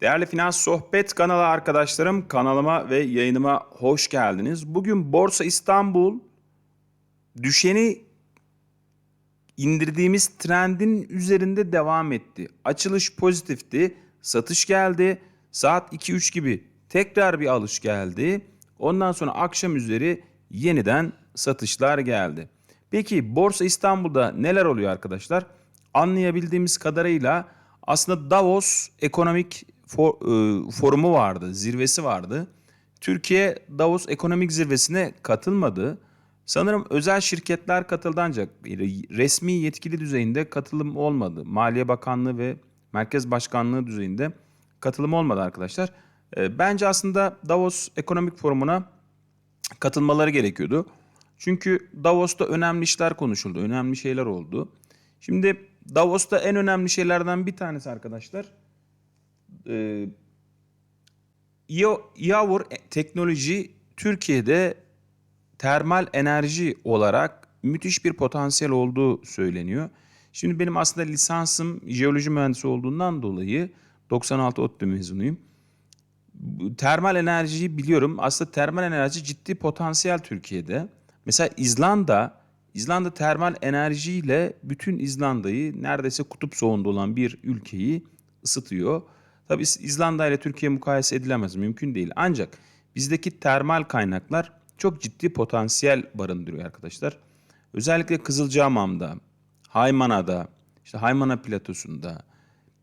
Değerli Finans Sohbet kanalı arkadaşlarım kanalıma ve yayınıma hoş geldiniz. Bugün Borsa İstanbul düşeni indirdiğimiz trendin üzerinde devam etti. Açılış pozitifti, satış geldi. Saat 2-3 gibi tekrar bir alış geldi. Ondan sonra akşam üzeri yeniden satışlar geldi. Peki Borsa İstanbul'da neler oluyor arkadaşlar? Anlayabildiğimiz kadarıyla aslında Davos Ekonomik For- e, Forumu vardı, zirvesi vardı. Türkiye Davos Ekonomik Zirvesi'ne katılmadı. Sanırım özel şirketler katıldı ancak resmi yetkili düzeyinde katılım olmadı. Maliye Bakanlığı ve Merkez Başkanlığı düzeyinde katılım olmadı arkadaşlar. E, Bence aslında Davos Ekonomik Forumu'na katılmaları gerekiyordu. Çünkü Davos'ta önemli işler konuşuldu, önemli şeyler oldu. Şimdi Davos'ta en önemli şeylerden bir tanesi arkadaşlar, e, Yavur teknoloji Türkiye'de termal enerji olarak müthiş bir potansiyel olduğu söyleniyor. Şimdi benim aslında lisansım jeoloji mühendisi olduğundan dolayı 96 ODTÜ mezunuyum. Termal enerjiyi biliyorum. Aslında termal enerji ciddi potansiyel Türkiye'de. Mesela İzlanda, İzlanda termal enerjiyle bütün İzlanda'yı neredeyse kutup soğuğunda olan bir ülkeyi ısıtıyor. Tabii İzlanda ile Türkiye mukayese edilemez, mümkün değil. Ancak bizdeki termal kaynaklar çok ciddi potansiyel barındırıyor arkadaşlar. Özellikle Kızılcahamam'da, Haymana'da, işte Haymana platosunda,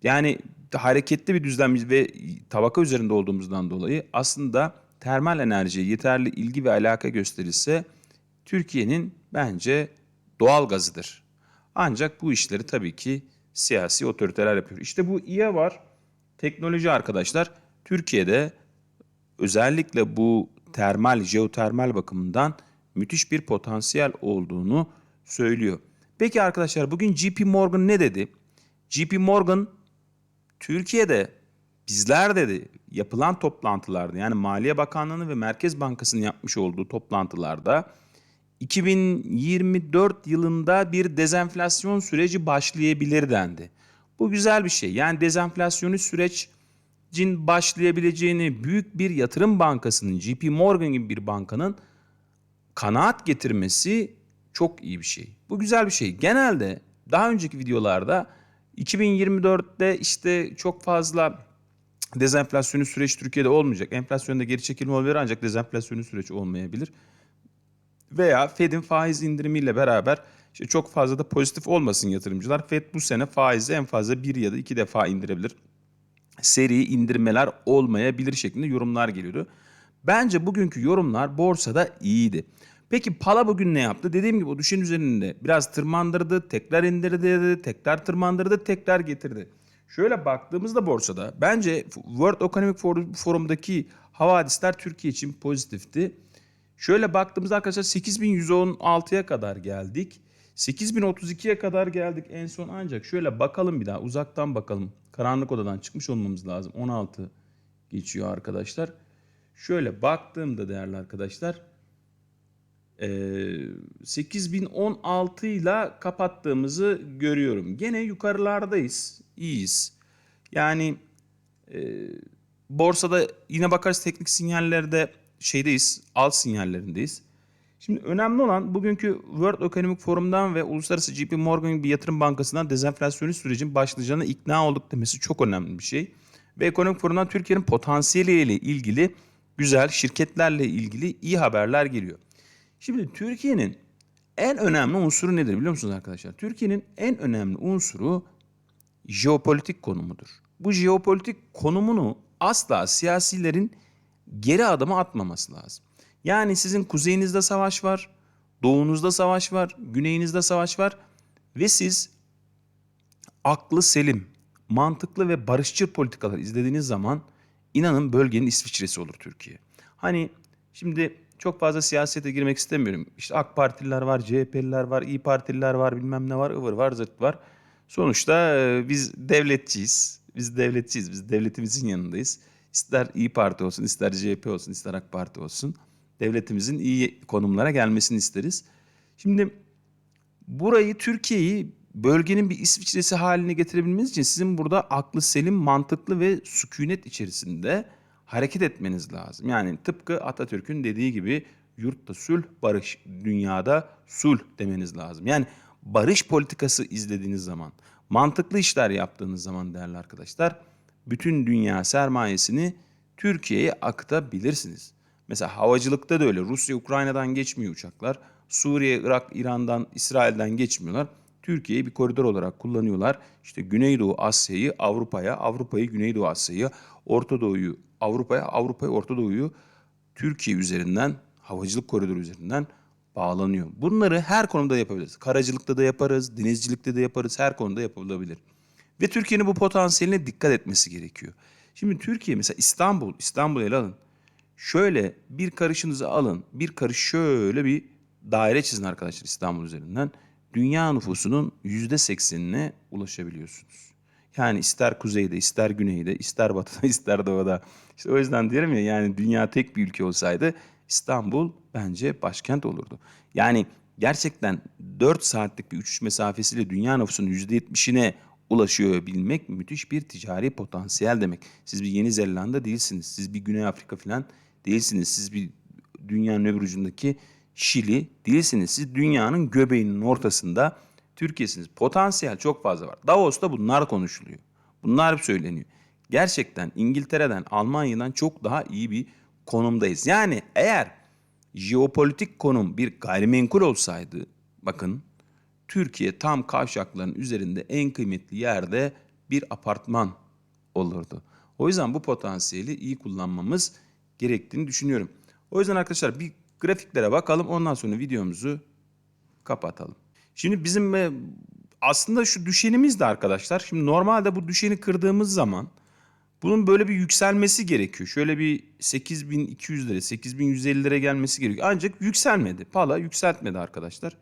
yani hareketli bir düzlem ve tabaka üzerinde olduğumuzdan dolayı aslında termal enerjiye yeterli ilgi ve alaka gösterilse Türkiye'nin bence doğal gazıdır. Ancak bu işleri tabii ki siyasi otoriteler yapıyor. İşte bu İYA var. Teknoloji arkadaşlar Türkiye'de özellikle bu termal, jeotermal bakımından müthiş bir potansiyel olduğunu söylüyor. Peki arkadaşlar bugün JP Morgan ne dedi? JP Morgan Türkiye'de bizler dedi yapılan toplantılarda yani Maliye Bakanlığı'nın ve Merkez Bankası'nın yapmış olduğu toplantılarda 2024 yılında bir dezenflasyon süreci başlayabilir dendi. Bu güzel bir şey. Yani dezenflasyonist sürecin başlayabileceğini büyük bir yatırım bankasının, JP Morgan gibi bir bankanın kanaat getirmesi çok iyi bir şey. Bu güzel bir şey. Genelde daha önceki videolarda 2024'te işte çok fazla dezenflasyonist süreç Türkiye'de olmayacak. Enflasyonda geri çekilme olabilir ancak dezenflasyonist süreç olmayabilir. Veya Fed'in faiz indirimiyle beraber işte çok fazla da pozitif olmasın yatırımcılar. Fed bu sene faizi en fazla bir ya da iki defa indirebilir. Seri indirmeler olmayabilir şeklinde yorumlar geliyordu. Bence bugünkü yorumlar borsada iyiydi. Peki Pala bugün ne yaptı? Dediğim gibi o düşen üzerinde biraz tırmandırdı, tekrar indirdi, tekrar tırmandırdı, tekrar getirdi. Şöyle baktığımızda borsada bence World Economic Forum- Forum'daki havadisler Türkiye için pozitifti. Şöyle baktığımızda arkadaşlar 8116'ya kadar geldik. 8032'ye kadar geldik en son ancak şöyle bakalım bir daha uzaktan bakalım. Karanlık odadan çıkmış olmamız lazım. 16 geçiyor arkadaşlar. Şöyle baktığımda değerli arkadaşlar eee, 8016 ile kapattığımızı görüyorum. Gene yukarılardayız. iyiyiz. Yani eee, borsada yine bakarız teknik sinyallerde şeydeyiz. Alt sinyallerindeyiz. Şimdi önemli olan bugünkü World Economic Forum'dan ve Uluslararası JP Morgan gibi yatırım bankasından dezenflasyonist sürecin başlayacağına ikna olduk demesi çok önemli bir şey. Ve Ekonomik Forum'dan Türkiye'nin potansiyeliyle ilgili güzel şirketlerle ilgili iyi haberler geliyor. Şimdi Türkiye'nin en önemli unsuru nedir biliyor musunuz arkadaşlar? Türkiye'nin en önemli unsuru jeopolitik konumudur. Bu jeopolitik konumunu asla siyasilerin geri adımı atmaması lazım. Yani sizin kuzeyinizde savaş var, doğunuzda savaş var, güneyinizde savaş var ve siz aklı selim, mantıklı ve barışçıl politikalar izlediğiniz zaman inanın bölgenin İsviçresi olur Türkiye. Hani şimdi çok fazla siyasete girmek istemiyorum. İşte AK Partililer var, CHP'liler var, İyi Partililer var, bilmem ne var, ıvır var, zırt var. Sonuçta e, biz devletçiyiz. Biz devletçiyiz. Biz devletimizin yanındayız. İster İyi Parti olsun, ister CHP olsun, ister AK Parti olsun. Devletimizin iyi konumlara gelmesini isteriz. Şimdi burayı Türkiye'yi bölgenin bir İsviçre'si haline getirebilmeniz için sizin burada aklı selim, mantıklı ve sükunet içerisinde hareket etmeniz lazım. Yani tıpkı Atatürk'ün dediği gibi yurtta sulh, barış, dünyada sulh demeniz lazım. Yani barış politikası izlediğiniz zaman, mantıklı işler yaptığınız zaman değerli arkadaşlar, bütün dünya sermayesini Türkiye'ye akıtabilirsiniz. Mesela havacılıkta da öyle. Rusya, Ukrayna'dan geçmiyor uçaklar. Suriye, Irak, İran'dan, İsrail'den geçmiyorlar. Türkiye'yi bir koridor olarak kullanıyorlar. İşte Güneydoğu Asya'yı Avrupa'ya, Avrupa'yı Güneydoğu Asya'ya, Orta Doğu'yu Avrupa'ya, Avrupa'yı Orta Doğu'yu Türkiye üzerinden, havacılık koridoru üzerinden bağlanıyor. Bunları her konuda yapabiliriz. Karacılıkta da yaparız, denizcilikte de yaparız, her konuda yapılabilir. Ve Türkiye'nin bu potansiyeline dikkat etmesi gerekiyor. Şimdi Türkiye mesela İstanbul, İstanbul'u ele alın. Şöyle bir karışınızı alın, bir karış şöyle bir daire çizin arkadaşlar İstanbul üzerinden. Dünya nüfusunun yüzde seksenine ulaşabiliyorsunuz. Yani ister kuzeyde, ister güneyde, ister batıda, ister doğuda. İşte o yüzden diyorum ya yani dünya tek bir ülke olsaydı İstanbul bence başkent olurdu. Yani gerçekten 4 saatlik bir uçuş mesafesiyle dünya nüfusunun %70'ine ulaşıyor bilmek müthiş bir ticari potansiyel demek. Siz bir Yeni Zelanda değilsiniz. Siz bir Güney Afrika falan değilsiniz. Siz bir dünyanın öbür ucundaki Şili değilsiniz. Siz dünyanın göbeğinin ortasında Türkiye'siniz. Potansiyel çok fazla var. Davos'ta bunlar konuşuluyor. Bunlar söyleniyor. Gerçekten İngiltere'den, Almanya'dan çok daha iyi bir konumdayız. Yani eğer jeopolitik konum bir gayrimenkul olsaydı bakın Türkiye tam kavşakların üzerinde en kıymetli yerde bir apartman olurdu. O yüzden bu potansiyeli iyi kullanmamız gerektiğini düşünüyorum. O yüzden arkadaşlar bir grafiklere bakalım ondan sonra videomuzu kapatalım. Şimdi bizim e, aslında şu düşenimiz de arkadaşlar. Şimdi normalde bu düşeni kırdığımız zaman bunun böyle bir yükselmesi gerekiyor. Şöyle bir 8200 lira, 8150 lira gelmesi gerekiyor. Ancak yükselmedi. Pala yükseltmedi arkadaşlar.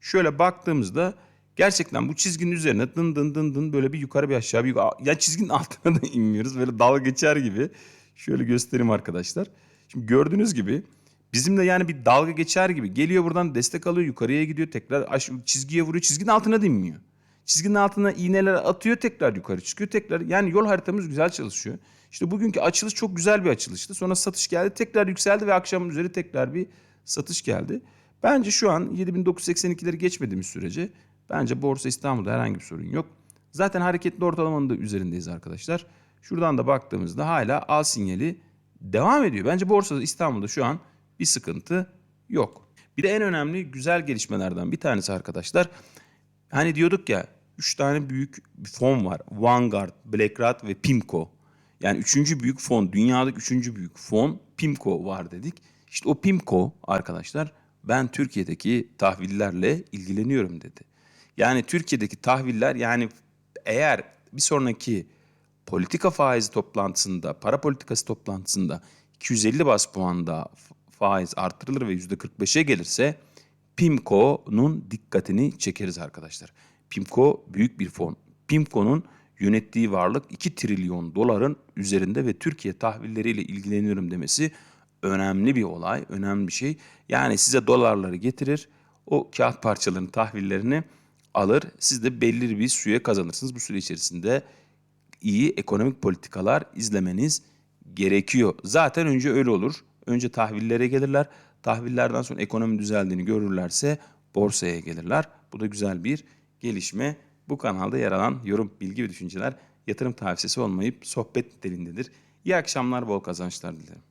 Şöyle baktığımızda gerçekten bu çizginin üzerine dın dın dın dın böyle bir yukarı bir aşağı bir yukarı. Ya çizginin altına da inmiyoruz. Böyle dalga geçer gibi. Şöyle göstereyim arkadaşlar. Şimdi gördüğünüz gibi bizim de yani bir dalga geçer gibi geliyor buradan destek alıyor yukarıya gidiyor tekrar çizgiye vuruyor çizginin altına da inmiyor. Çizginin altına iğneler atıyor tekrar yukarı çıkıyor tekrar yani yol haritamız güzel çalışıyor. İşte bugünkü açılış çok güzel bir açılıştı. Sonra satış geldi tekrar yükseldi ve akşamın üzeri tekrar bir satış geldi. Bence şu an 7982'leri geçmediğimiz sürece bence Borsa İstanbul'da herhangi bir sorun yok. Zaten hareketli ortalamanın da üzerindeyiz arkadaşlar. Şuradan da baktığımızda hala al sinyali devam ediyor. Bence Borsa İstanbul'da şu an bir sıkıntı yok. Bir de en önemli güzel gelişmelerden bir tanesi arkadaşlar. Hani diyorduk ya 3 tane büyük fon var. Vanguard, BlackRock ve PIMCO. Yani üçüncü büyük fon, dünyadaki üçüncü büyük fon PIMCO var dedik. İşte o PIMCO arkadaşlar ben Türkiye'deki tahvillerle ilgileniyorum dedi. Yani Türkiye'deki tahviller yani eğer bir sonraki politika faizi toplantısında, para politikası toplantısında 250 bas puanda faiz artırılır ve %45'e gelirse PIMCO'nun dikkatini çekeriz arkadaşlar. PIMCO büyük bir fon. PIMCO'nun yönettiği varlık 2 trilyon doların üzerinde ve Türkiye tahvilleriyle ilgileniyorum demesi önemli bir olay, önemli bir şey. Yani size dolarları getirir, o kağıt parçalarının tahvillerini alır. Siz de belli bir süre kazanırsınız. Bu süre içerisinde iyi ekonomik politikalar izlemeniz gerekiyor. Zaten önce öyle olur. Önce tahvillere gelirler. Tahvillerden sonra ekonomi düzeldiğini görürlerse borsaya gelirler. Bu da güzel bir gelişme. Bu kanalda yer alan yorum, bilgi ve düşünceler yatırım tavsiyesi olmayıp sohbet niteliğindedir. İyi akşamlar, bol kazançlar dilerim.